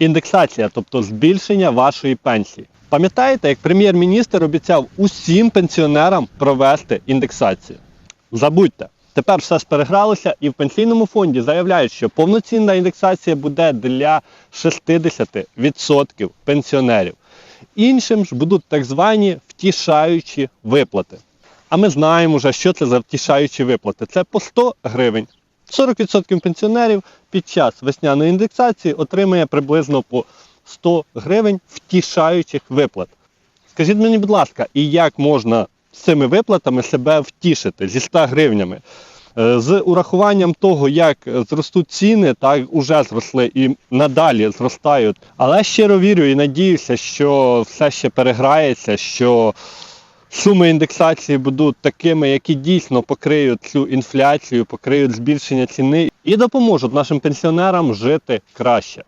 індексація, тобто збільшення вашої пенсії. Пам'ятаєте, як прем'єр-міністр обіцяв усім пенсіонерам провести індексацію? Забудьте. Тепер все ж перегралося, і в пенсійному фонді заявляють, що повноцінна індексація буде для 60% пенсіонерів. Іншим ж будуть так звані втішаючі виплати. А ми знаємо вже, що це за втішаючі виплати. Це по 100 гривень. 40% пенсіонерів під час весняної індексації отримує приблизно по 100 гривень втішаючих виплат. Скажіть мені, будь ласка, і як можна з цими виплатами себе втішити зі 100 гривнями? Е, З урахуванням того, як зростуть ціни, так уже зросли і надалі зростають. Але щиро вірю і надіюся, що все ще переграється, що суми індексації будуть такими, які дійсно покриють цю інфляцію, покриють збільшення ціни і допоможуть нашим пенсіонерам жити краще.